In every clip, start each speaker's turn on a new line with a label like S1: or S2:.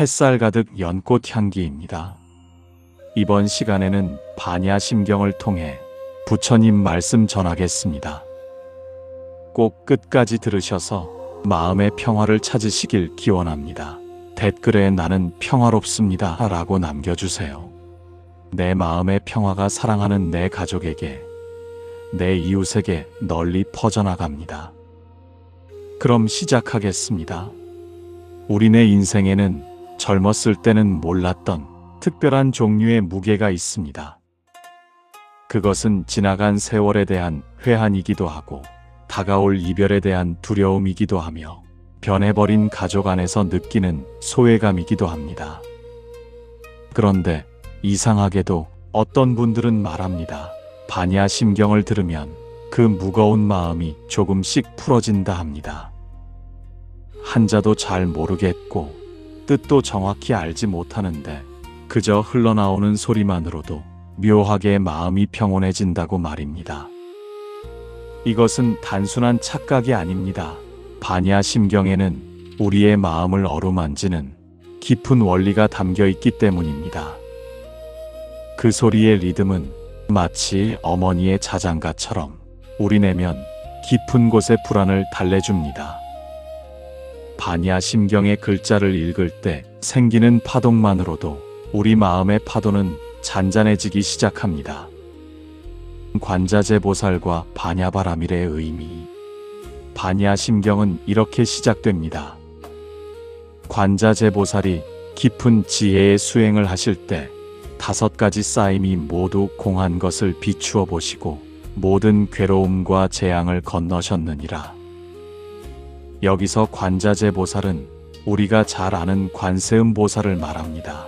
S1: 햇살 가득 연꽃 향기입니다. 이번 시간에는 반야심경을 통해 부처님 말씀 전하겠습니다. 꼭 끝까지 들으셔서 마음의 평화를 찾으시길 기원합니다. 댓글에 나는 평화롭습니다 라고 남겨주세요. 내 마음의 평화가 사랑하는 내 가족에게, 내 이웃에게 널리 퍼져나갑니다. 그럼 시작하겠습니다. 우리네 인생에는 젊었을 때는 몰랐던 특별한 종류의 무게가 있습니다. 그것은 지나간 세월에 대한 회한이기도 하고 다가올 이별에 대한 두려움이기도 하며 변해버린 가족 안에서 느끼는 소외감이기도 합니다. 그런데 이상하게도 어떤 분들은 말합니다. 반야 심경을 들으면 그 무거운 마음이 조금씩 풀어진다 합니다. 한자도 잘 모르겠고 뜻도 정확히 알지 못하는데 그저 흘러나오는 소리만으로도 묘하게 마음이 평온해진다고 말입니다. 이것은 단순한 착각이 아닙니다. 반야 심경에는 우리의 마음을 어루만지는 깊은 원리가 담겨 있기 때문입니다. 그 소리의 리듬은 마치 어머니의 자장가처럼 우리 내면 깊은 곳의 불안을 달래줍니다. 반야 심경의 글자를 읽을 때 생기는 파동만으로도 우리 마음의 파도는 잔잔해지기 시작합니다. 관자재 보살과 반야바라밀의 의미. 반야 심경은 이렇게 시작됩니다. 관자재 보살이 깊은 지혜의 수행을 하실 때 다섯 가지 쌓임이 모두 공한 것을 비추어 보시고 모든 괴로움과 재앙을 건너셨느니라. 여기서 관자재 보살은 우리가 잘 아는 관세음 보살을 말합니다.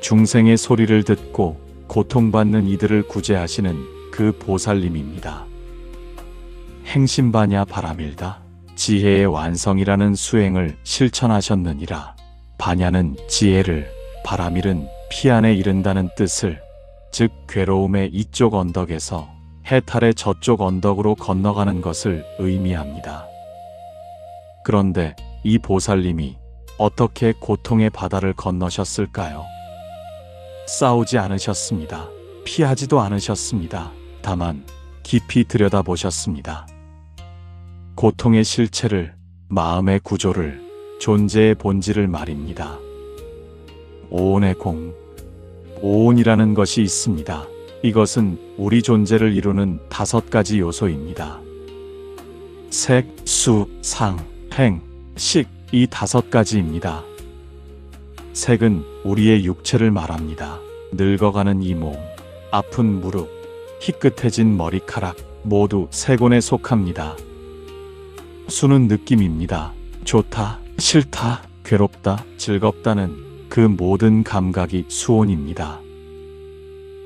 S1: 중생의 소리를 듣고 고통받는 이들을 구제하시는 그 보살님입니다. 행심바냐 바라밀다. 지혜의 완성이라는 수행을 실천하셨느니라. 바냐는 지혜를, 바라밀은 피안에 이른다는 뜻을, 즉 괴로움의 이쪽 언덕에서 해탈의 저쪽 언덕으로 건너가는 것을 의미합니다. 그런데 이 보살님이 어떻게 고통의 바다를 건너셨을까요? 싸우지 않으셨습니다. 피하지도 않으셨습니다. 다만 깊이 들여다보셨습니다. 고통의 실체를, 마음의 구조를, 존재의 본질을 말입니다. 오온의 공, 오온이라는 것이 있습니다. 이것은 우리 존재를 이루는 다섯 가지 요소입니다. 색, 수, 상, 행, 식, 이 다섯 가지입니다. 색은 우리의 육체를 말합니다. 늙어가는 이 몸, 아픈 무릎, 희끗해진 머리카락, 모두 세곤에 속합니다. 수는 느낌입니다. 좋다, 싫다, 괴롭다, 즐겁다는 그 모든 감각이 수온입니다.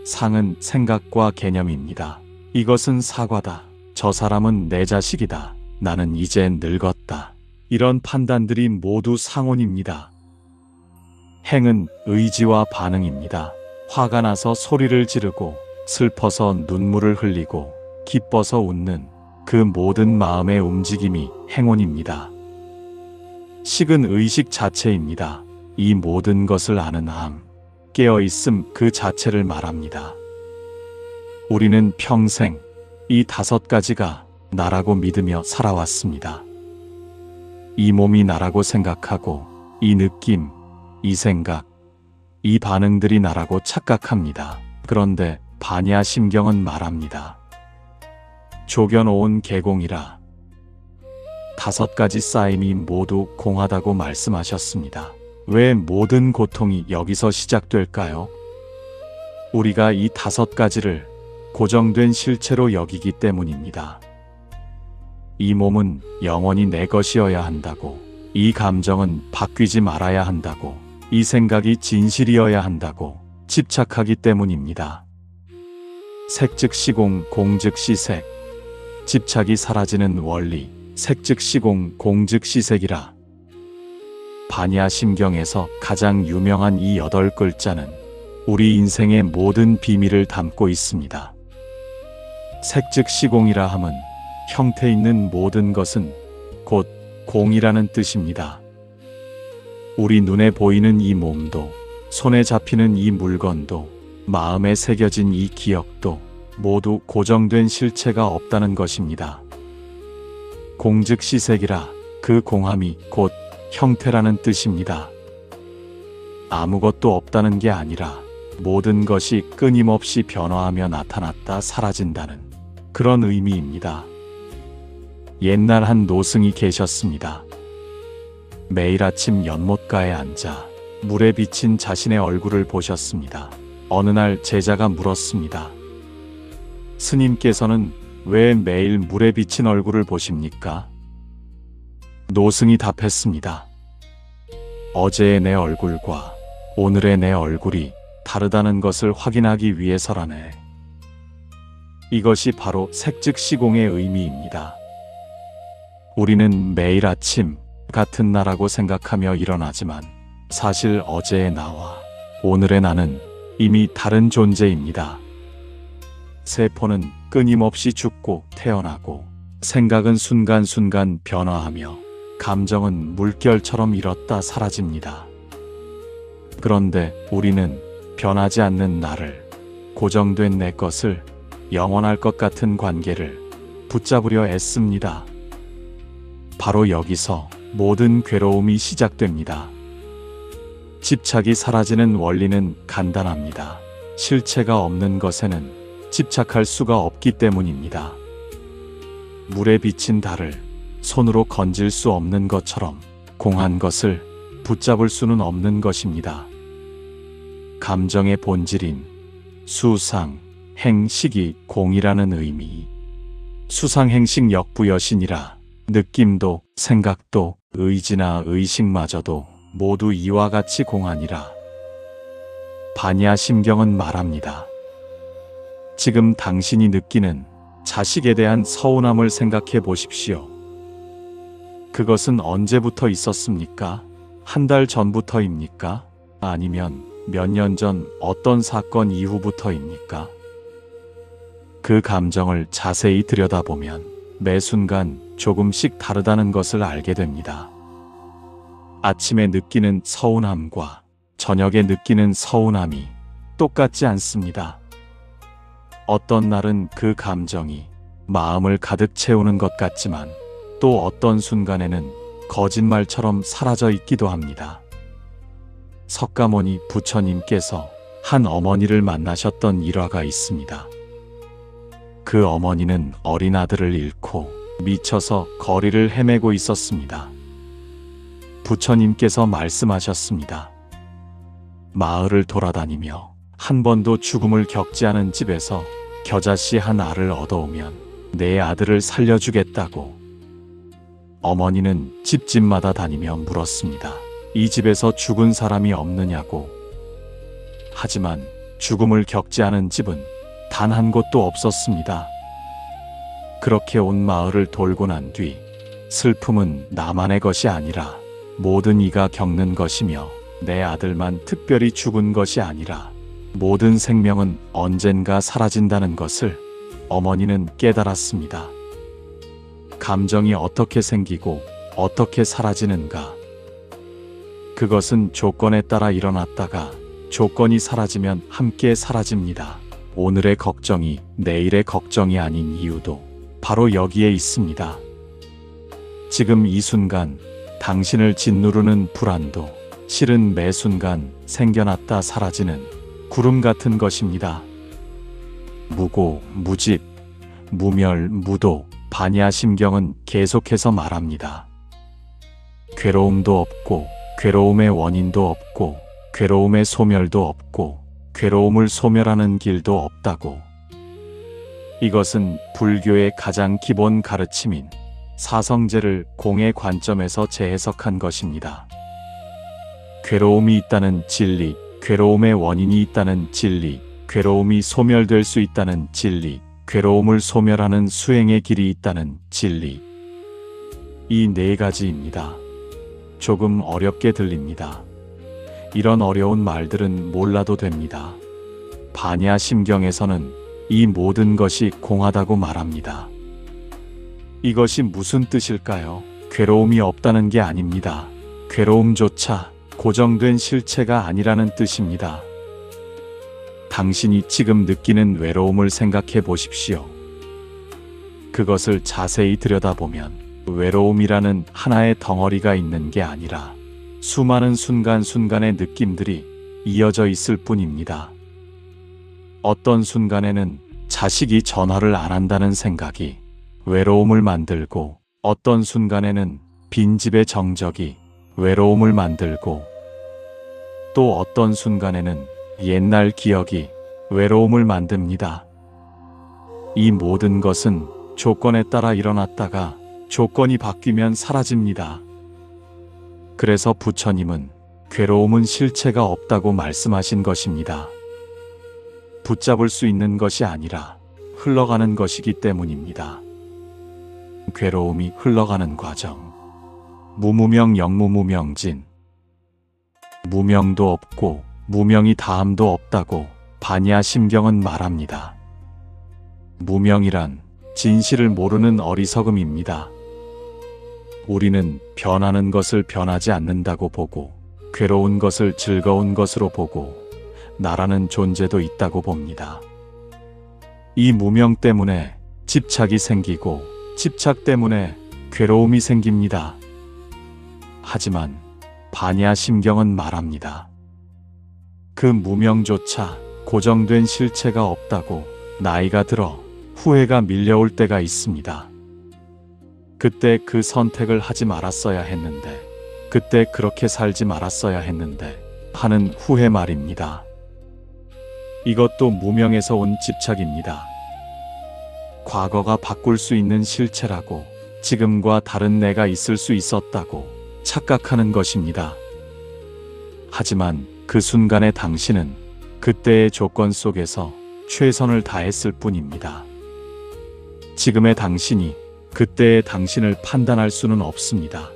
S1: 상은 생각과 개념입니다. 이것은 사과다. 저 사람은 내 자식이다. 나는 이제 늙었다. 이런 판단들이 모두 상온입니다. 행은 의지와 반응입니다. 화가 나서 소리를 지르고 슬퍼서 눈물을 흘리고 기뻐서 웃는 그 모든 마음의 움직임이 행운입니다. 식은 의식 자체입니다. 이 모든 것을 아는 암, 깨어있음 그 자체를 말합니다. 우리는 평생 이 다섯 가지가 나라고 믿으며 살아왔습니다. 이 몸이 나라고 생각하고 이 느낌, 이 생각, 이 반응들이 나라고 착각합니다. 그런데 반야 심경은 말합니다. 조견오온 개공이라 다섯 가지 쌓임이 모두 공하다고 말씀하셨습니다. 왜 모든 고통이 여기서 시작될까요? 우리가 이 다섯 가지를 고정된 실체로 여기기 때문입니다. 이 몸은 영원히 내 것이어야 한다고, 이 감정은 바뀌지 말아야 한다고, 이 생각이 진실이어야 한다고 집착하기 때문입니다. 색즉 시공, 공즉 시색. 집착이 사라지는 원리, 색즉 시공, 공즉 시색이라. 반야 심경에서 가장 유명한 이 여덟 글자는 우리 인생의 모든 비밀을 담고 있습니다. 색즉 시공이라 함은 형태 있는 모든 것은 곧 공이라는 뜻입니다. 우리 눈에 보이는 이 몸도, 손에 잡히는 이 물건도, 마음에 새겨진 이 기억도 모두 고정된 실체가 없다는 것입니다. 공즉 시색이라 그 공함이 곧 형태라는 뜻입니다. 아무것도 없다는 게 아니라 모든 것이 끊임없이 변화하며 나타났다 사라진다는 그런 의미입니다. 옛날 한 노승이 계셨습니다. 매일 아침 연못가에 앉아 물에 비친 자신의 얼굴을 보셨습니다. 어느 날 제자가 물었습니다. 스님께서는 왜 매일 물에 비친 얼굴을 보십니까? 노승이 답했습니다. 어제의 내 얼굴과 오늘의 내 얼굴이 다르다는 것을 확인하기 위해서라네. 이것이 바로 색즉시공의 의미입니다. 우리는 매일 아침 같은 나라고 생각하며 일어나지만 사실 어제의 나와 오늘의 나는 이미 다른 존재입니다. 세포는 끊임없이 죽고 태어나고 생각은 순간순간 변화하며 감정은 물결처럼 일었다 사라집니다. 그런데 우리는 변하지 않는 나를 고정된 내 것을 영원할 것 같은 관계를 붙잡으려 애씁니다. 바로 여기서 모든 괴로움이 시작됩니다. 집착이 사라지는 원리는 간단합니다. 실체가 없는 것에는 집착할 수가 없기 때문입니다. 물에 비친 달을 손으로 건질 수 없는 것처럼 공한 것을 붙잡을 수는 없는 것입니다. 감정의 본질인 수상, 행식이 공이라는 의미. 수상 행식 역부여신이라 느낌도 생각도 의지나 의식마저도 모두 이와 같이 공하니라. 반야 심경은 말합니다. 지금 당신이 느끼는 자식에 대한 서운함을 생각해 보십시오. 그것은 언제부터 있었습니까? 한 달 전부터입니까? 아니면 몇 년 전 어떤 사건 이후부터입니까? 그 감정을 자세히 들여다보면 매 순간 조금씩 다르다는 것을 알게 됩니다. 아침에 느끼는 서운함과 저녁에 느끼는 서운함이 똑같지 않습니다. 어떤 날은 그 감정이 마음을 가득 채우는 것 같지만 또 어떤 순간에는 거짓말처럼 사라져 있기도 합니다. 석가모니 부처님께서 한 어머니를 만나셨던 일화가 있습니다. 그 어머니는 어린 아들을 잃고 미쳐서 거리를 헤매고 있었습니다. 부처님께서 말씀하셨습니다. 마을을 돌아다니며 한 번도 죽음을 겪지 않은 집에서 겨자씨 한 알을 얻어오면 내 아들을 살려주겠다고. 어머니는 집집마다 다니며 물었습니다. 이 집에서 죽은 사람이 없느냐고. 하지만 죽음을 겪지 않은 집은 단 한 곳도 없었습니다. 그렇게 온 마을을 돌고 난 뒤 슬픔은 나만의 것이 아니라 모든 이가 겪는 것이며 내 아들만 특별히 죽은 것이 아니라 모든 생명은 언젠가 사라진다는 것을 어머니는 깨달았습니다. 감정이 어떻게 생기고 어떻게 사라지는가? 그것은 조건에 따라 일어났다가 조건이 사라지면 함께 사라집니다. 오늘의 걱정이 내일의 걱정이 아닌 이유도 바로 여기에 있습니다. 지금 이 순간 당신을 짓누르는 불안도 실은 매 순간 생겨났다 사라지는 구름 같은 것입니다. 무고, 무집, 무멸, 무도, 반야 심경은 계속해서 말합니다. 괴로움도 없고, 괴로움의 원인도 없고, 괴로움의 소멸도 없고, 괴로움을 소멸하는 길도 없다고. 이것은 불교의 가장 기본 가르침인 사성제를 공의 관점에서 재해석한 것입니다. 괴로움이 있다는 진리, 괴로움의 원인이 있다는 진리, 괴로움이 소멸될 수 있다는 진리, 괴로움을 소멸하는 수행의 길이 있다는 진리. 이 네 가지입니다. 조금 어렵게 들립니다. 이런 어려운 말들은 몰라도 됩니다. 반야 심경에서는 이 모든 것이 공하다고 말합니다. 이것이 무슨 뜻일까요? 괴로움이 없다는 게 아닙니다. 괴로움조차 고정된 실체가 아니라는 뜻입니다. 당신이 지금 느끼는 외로움을 생각해 보십시오. 그것을 자세히 들여다보면 외로움이라는 하나의 덩어리가 있는 게 아니라 수많은 순간순간의 느낌들이 이어져 있을 뿐입니다. 어떤 순간에는 자식이 전화를 안 한다는 생각이 외로움을 만들고 어떤 순간에는 빈집의 정적이 외로움을 만들고 또 어떤 순간에는 옛날 기억이 외로움을 만듭니다. 이 모든 것은 조건에 따라 일어났다가 조건이 바뀌면 사라집니다. 그래서 부처님은 괴로움은 실체가 없다고 말씀하신 것입니다. 붙잡을 수 있는 것이 아니라 흘러가는 것이기 때문입니다. 괴로움이 흘러가는 과정. 무무명 영무무명진. 무명도 없고 무명이 다함도 없다고 반야 심경은 말합니다. 무명이란 진실을 모르는 어리석음입니다. 우리는 변하는 것을 변하지 않는다고 보고 괴로운 것을 즐거운 것으로 보고 나라는 존재도 있다고 봅니다. 이 무명 때문에 집착이 생기고 집착 때문에 괴로움이 생깁니다. 하지만 반야 심경은 말합니다. 그 무명조차 고정된 실체가 없다고 나이가 들어 후회가 밀려올 때가 있습니다. 그때 그 선택을 하지 말았어야 했는데, 그때 그렇게 살지 말았어야 했는데, 하는 후회 말입니다. 이것도 무명에서 온 집착입니다. 과거가 바꿀 수 있는 실체라고, 지금과 다른 내가 있을 수 있었다고 착각하는 것입니다. 하지만 그 순간의 당신은 그때의 조건 속에서 최선을 다했을 뿐입니다. 지금의 당신이 그때의 당신을 판단할 수는 없습니다.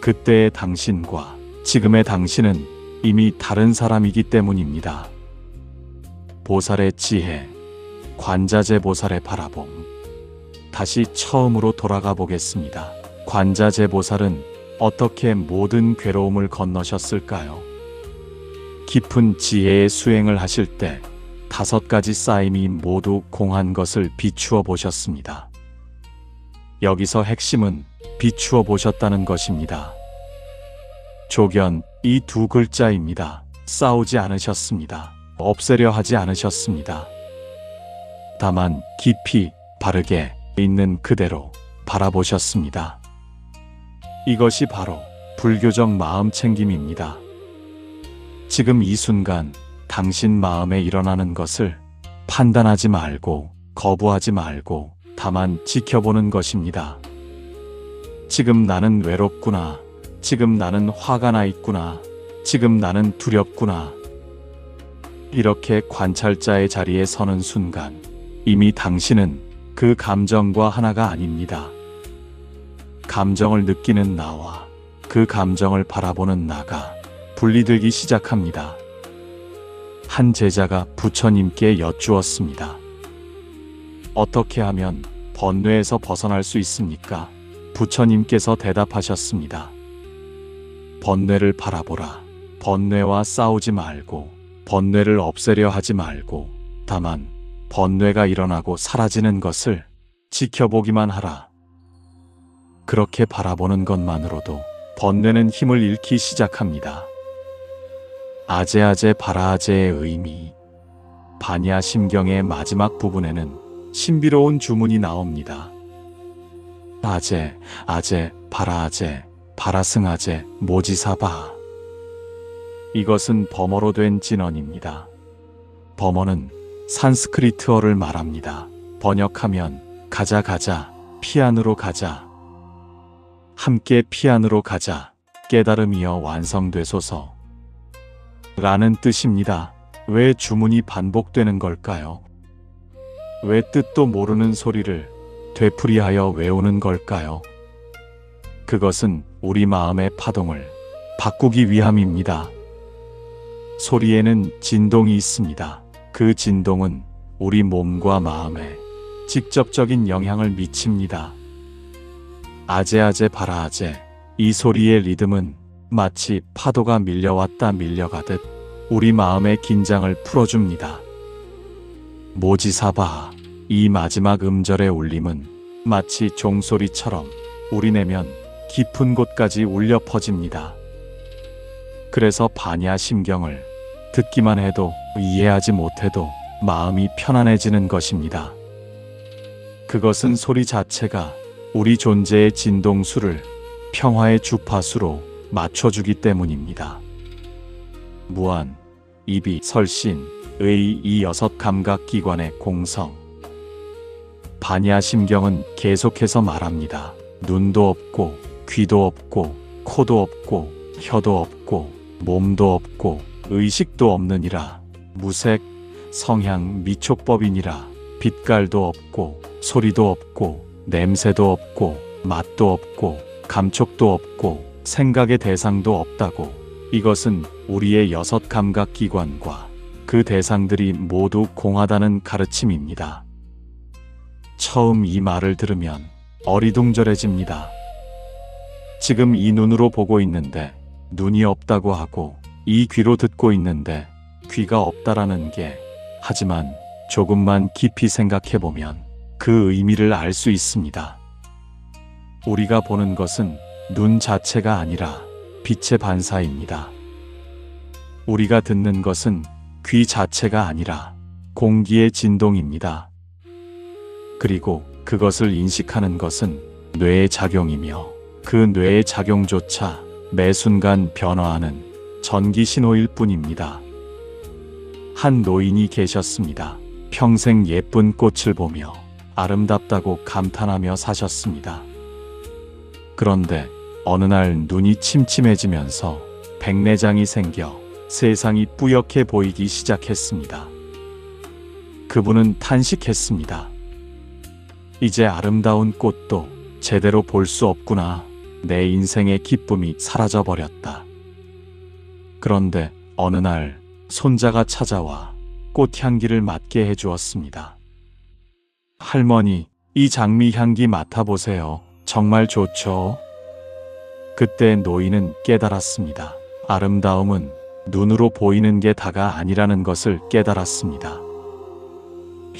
S1: 그때의 당신과 지금의 당신은 이미 다른 사람이기 때문입니다. 보살의 지혜, 관자재 보살의 바라봄. 다시 처음으로 돌아가 보겠습니다. 관자재 보살은 어떻게 모든 괴로움을 건너셨을까요? 깊은 지혜의 수행을 하실 때 다섯 가지 쌓임이 모두 공한 것을 비추어 보셨습니다. 여기서 핵심은 비추어 보셨다는 것입니다. 조견 이 두 글자입니다. 싸우지 않으셨습니다. 없애려 하지 않으셨습니다. 다만 깊이 바르게 있는 그대로 바라보셨습니다. 이것이 바로 불교적 마음 챙김입니다. 지금 이 순간 당신 마음에 일어나는 것을 판단하지 말고 거부하지 말고 다만 지켜보는 것입니다. 지금 나는 외롭구나. 지금 나는 화가 나 있구나. 지금 나는 두렵구나. 이렇게 관찰자의 자리에 서는 순간 이미 당신은 그 감정과 하나가 아닙니다. 감정을 느끼는 나와 그 감정을 바라보는 나가 분리되기 시작합니다. 한 제자가 부처님께 여쭈었습니다. 어떻게 하면 번뇌에서 벗어날 수 있습니까? 부처님께서 대답하셨습니다. 번뇌를 바라보라. 번뇌와 싸우지 말고, 번뇌를 없애려 하지 말고, 다만, 번뇌가 일어나고 사라지는 것을 지켜보기만 하라. 그렇게 바라보는 것만으로도 번뇌는 힘을 잃기 시작합니다. 아제아제 바라아제의 의미. 반야 심경의 마지막 부분에는 신비로운 주문이 나옵니다. 아제, 아제, 바라아제, 바라승아제, 모지사바. 이것은 범어로 된 진언입니다. 범어는 산스크리트어를 말합니다. 번역하면 가자 가자, 피안으로 가자. 함께 피안으로 가자. 깨달음이여 완성되소서. 라는 뜻입니다. 왜 주문이 반복되는 걸까요? 왜 뜻도 모르는 소리를 되풀이하여 외우는 걸까요? 그것은 우리 마음의 파동을 바꾸기 위함입니다. 소리에는 진동이 있습니다. 그 진동은 우리 몸과 마음에 직접적인 영향을 미칩니다. 아제아제 바라아제 이 소리의 리듬은 마치 파도가 밀려왔다 밀려가듯 우리 마음의 긴장을 풀어줍니다. 모지사바 이 마지막 음절의 울림은 마치 종소리처럼 우리 내면 깊은 곳까지 울려 퍼집니다. 그래서 반야 심경을 듣기만 해도 이해하지 못해도 마음이 편안해지는 것입니다. 그것은 소리 자체가 우리 존재의 진동수를 평화의 주파수로 맞춰주기 때문입니다. 무한, 입이, 설신, 의 이 여섯 감각기관의 공성. 반야심경은 계속해서 말합니다. 눈도 없고, 귀도 없고, 코도 없고, 혀도 없고, 몸도 없고, 의식도 없느니라. 무색, 성향, 미촉법이니라. 빛깔도 없고, 소리도 없고, 냄새도 없고, 맛도 없고, 감촉도 없고, 생각의 대상도 없다고. 이것은 우리의 여섯 감각 기관과 그 대상들이 모두 공하다는 가르침입니다. 처음 이 말을 들으면 어리둥절해집니다. 지금 이 눈으로 보고 있는데 눈이 없다고 하고 이 귀로 듣고 있는데 귀가 없다라는 게 하지만 조금만 깊이 생각해 보면 그 의미를 알 수 있습니다. 우리가 보는 것은 눈 자체가 아니라 빛의 반사입니다. 우리가 듣는 것은 귀 자체가 아니라 공기의 진동입니다. 그리고 그것을 인식하는 것은 뇌의 작용이며 그 뇌의 작용조차 매 순간 변화하는 전기 신호일 뿐입니다. 한 노인이 계셨습니다. 평생 예쁜 꽃을 보며 아름답다고 감탄하며 사셨습니다. 그런데 어느 날 눈이 침침해지면서 백내장이 생겨 세상이 뿌옇게 보이기 시작했습니다. 그분은 탄식했습니다. 이제 아름다운 꽃도 제대로 볼 수 없구나. 내 인생의 기쁨이 사라져 버렸다. 그런데 어느 날 손자가 찾아와 꽃향기를 맡게 해주었습니다. 할머니, 이 장미 향기 맡아보세요. 정말 좋죠? 그때 노인은 깨달았습니다. 아름다움은 눈으로 보이는 게 다가 아니라는 것을 깨달았습니다.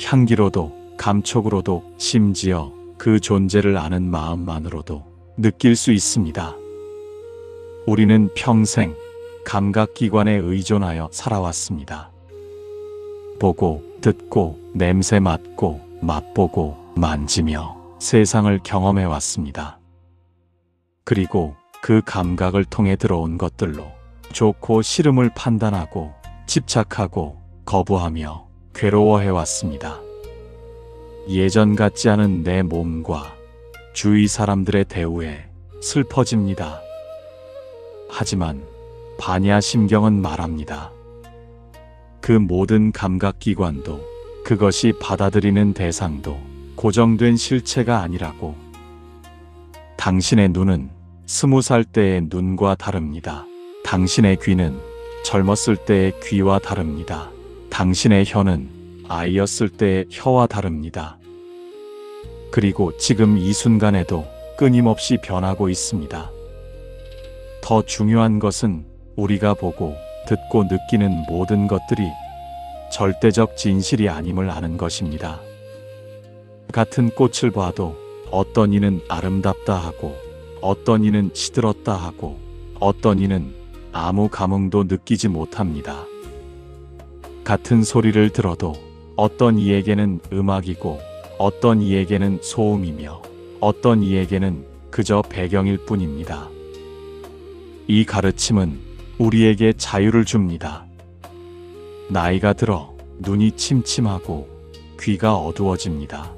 S1: 향기로도 감촉으로도 심지어 그 존재를 아는 마음만으로도 느낄 수 있습니다. 우리는 평생 감각기관에 의존하여 살아왔습니다. 보고, 듣고, 냄새 맡고, 맛보고, 만지며 세상을 경험해 왔습니다. 그리고 그 감각을 통해 들어온 것들로 좋고 싫음을 판단하고 집착하고 거부하며 괴로워해 왔습니다. 예전 같지 않은 내 몸과 주위 사람들의 대우에 슬퍼집니다. 하지만 반야 심경은 말합니다. 그 모든 감각기관도 그것이 받아들이는 대상도 고정된 실체가 아니라고. 당신의 눈은 스무 살 때의 눈과 다릅니다. 당신의 귀는 젊었을 때의 귀와 다릅니다. 당신의 혀는 아이였을 때의 혀와 다릅니다. 그리고 지금 이 순간에도 끊임없이 변하고 있습니다. 더 중요한 것은 우리가 보고 듣고 느끼는 모든 것들이 절대적 진실이 아님을 아는 것입니다. 같은 꽃을 봐도 어떤 이는 아름답다 하고 어떤 이는 시들었다 하고 어떤 이는 아무 감흥도 느끼지 못합니다. 같은 소리를 들어도 어떤 이에게는 음악이고 어떤 이에게는 소음이며 어떤 이에게는 그저 배경일 뿐입니다. 이 가르침은 우리에게 자유를 줍니다. 나이가 들어 눈이 침침하고 귀가 어두워집니다.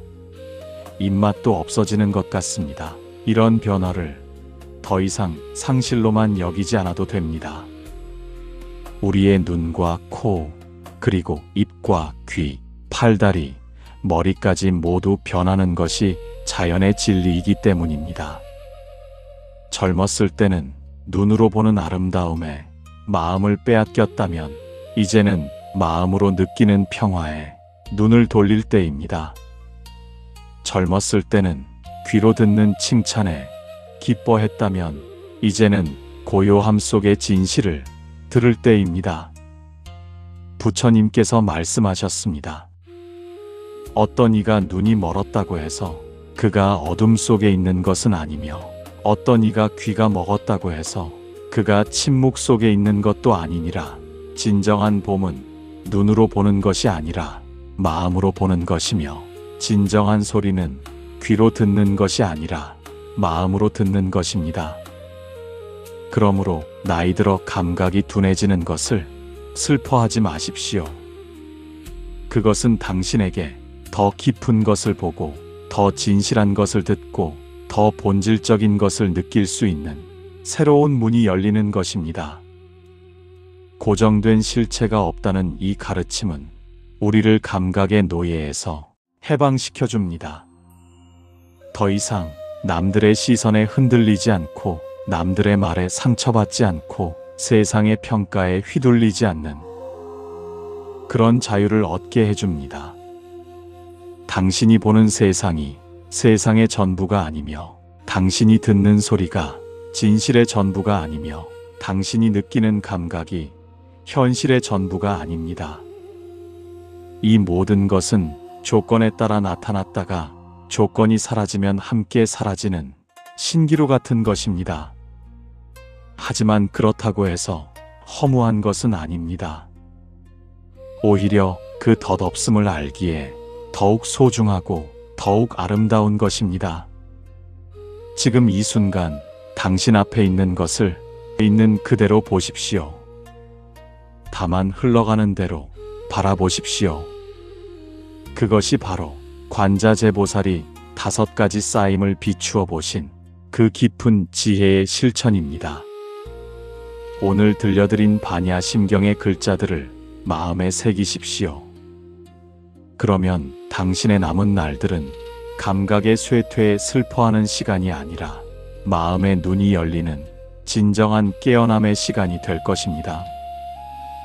S1: 입맛도 없어지는 것 같습니다. 이런 변화를 더 이상 상실로만 여기지 않아도 됩니다. 우리의 눈과 코, 그리고 입과 귀, 팔다리, 머리까지 모두 변하는 것이 자연의 진리이기 때문입니다. 젊었을 때는 눈으로 보는 아름다움에 마음을 빼앗겼다면 이제는 마음으로 느끼는 평화에 눈을 돌릴 때입니다. 젊었을 때는 귀로 듣는 칭찬에 기뻐했다면 이제는 고요함 속의 진실을 들을 때입니다. 부처님께서 말씀하셨습니다. 어떤 이가 눈이 멀었다고 해서 그가 어둠 속에 있는 것은 아니며 어떤 이가 귀가 먹었다고 해서 그가 침묵 속에 있는 것도 아니니라. 진정한 봄은 눈으로 보는 것이 아니라 마음으로 보는 것이며 진정한 소리는 귀로 듣는 것이 아니라 마음으로 듣는 것입니다. 그러므로 나이 들어 감각이 둔해지는 것을 슬퍼하지 마십시오. 그것은 당신에게 더 깊은 것을 보고 더 진실한 것을 듣고 더 본질적인 것을 느낄 수 있는 새로운 문이 열리는 것입니다. 고정된 실체가 없다는 이 가르침은 우리를 감각의 노예에서 해방시켜 줍니다. 더 이상 남들의 시선에 흔들리지 않고 남들의 말에 상처받지 않고 세상의 평가에 휘둘리지 않는 그런 자유를 얻게 해줍니다. 당신이 보는 세상이 세상의 전부가 아니며 당신이 듣는 소리가 진실의 전부가 아니며 당신이 느끼는 감각이 현실의 전부가 아닙니다. 이 모든 것은 조건에 따라 나타났다가 조건이 사라지면 함께 사라지는 신기루 같은 것입니다. 하지만 그렇다고 해서 허무한 것은 아닙니다. 오히려 그 덧없음을 알기에 더욱 소중하고 더욱 아름다운 것입니다. 지금 이 순간 당신 앞에 있는 것을 있는 그대로 보십시오. 다만 흘러가는 대로 바라보십시오. 그것이 바로 관자재보살이 다섯 가지 쌓임을 비추어 보신 그 깊은 지혜의 실천입니다. 오늘 들려드린 반야 심경의 글자들을 마음에 새기십시오. 그러면 당신의 남은 날들은 감각의 쇠퇴에 슬퍼하는 시간이 아니라 마음의 눈이 열리는 진정한 깨어남의 시간이 될 것입니다.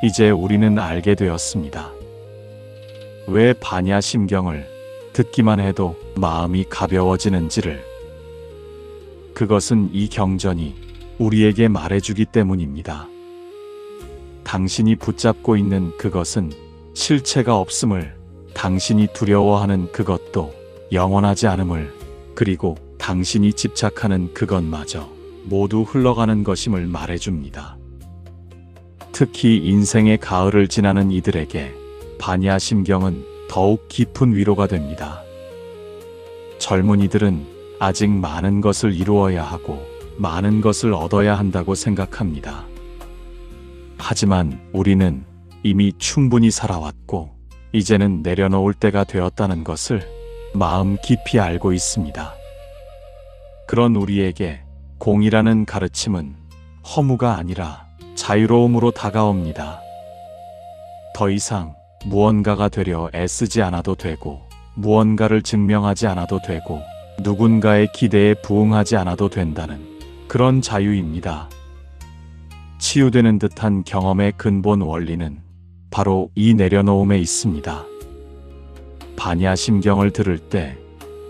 S1: 이제 우리는 알게 되었습니다. 왜 반야 심경을 듣기만 해도 마음이 가벼워지는지를 그것은 이 경전이 우리에게 말해주기 때문입니다. 당신이 붙잡고 있는 그것은 실체가 없음을 당신이 두려워하는 그것도 영원하지 않음을 그리고 당신이 집착하는 그것마저 모두 흘러가는 것임을 말해줍니다. 특히 인생의 가을을 지나는 이들에게 반야 심경은 더욱 깊은 위로가 됩니다. 젊은이들은 아직 많은 것을 이루어야 하고 많은 것을 얻어야 한다고 생각합니다. 하지만 우리는 이미 충분히 살아왔고 이제는 내려놓을 때가 되었다는 것을 마음 깊이 알고 있습니다. 그런 우리에게 공이라는 가르침은 허무가 아니라 자유로움으로 다가옵니다. 더 이상 무언가가 되려 애쓰지 않아도 되고 무언가를 증명하지 않아도 되고 누군가의 기대에 부응하지 않아도 된다는 그런 자유입니다. 치유되는 듯한 경험의 근본 원리는 바로 이 내려놓음에 있습니다. 반야 심경을 들을 때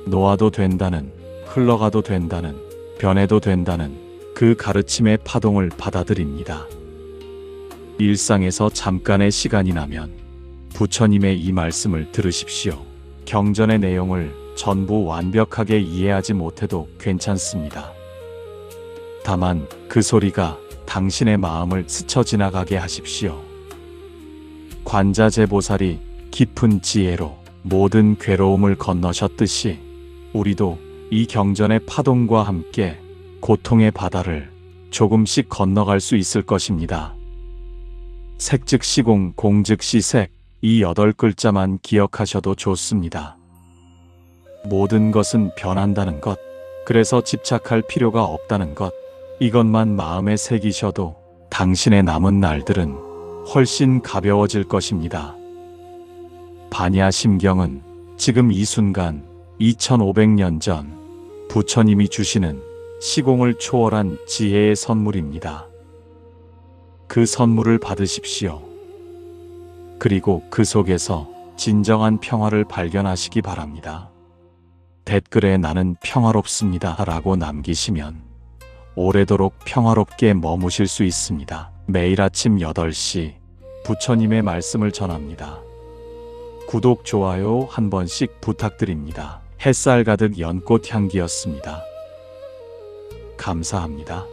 S1: 놓아도 된다는 흘러가도 된다는 변해도 된다는 그 가르침의 파동을 받아들입니다. 일상에서 잠깐의 시간이 나면 부처님의 이 말씀을 들으십시오. 경전의 내용을 전부 완벽하게 이해하지 못해도 괜찮습니다. 다만 그 소리가 당신의 마음을 스쳐 지나가게 하십시오. 관자재보살이 깊은 지혜로 모든 괴로움을 건너셨듯이 우리도 이 경전의 파동과 함께 고통의 바다를 조금씩 건너갈 수 있을 것입니다. 색즉 시공, 공즉 시색, 이 여덟 글자만 기억하셔도 좋습니다. 모든 것은 변한다는 것, 그래서 집착할 필요가 없다는 것, 이것만 마음에 새기셔도 당신의 남은 날들은 훨씬 가벼워질 것입니다. 반야 심경은 지금 이 순간 2500년 전 부처님이 주시는 시공을 초월한 지혜의 선물입니다. 그 선물을 받으십시오. 그리고 그 속에서 진정한 평화를 발견하시기 바랍니다. 댓글에 나는 평화롭습니다 라고 남기시면 오래도록 평화롭게 머무실 수 있습니다. 매일 아침 8시 부처님의 말씀을 전합니다. 구독, 좋아요 한 번씩 부탁드립니다. 햇살 가득 연꽃 향기였습니다. 감사합니다.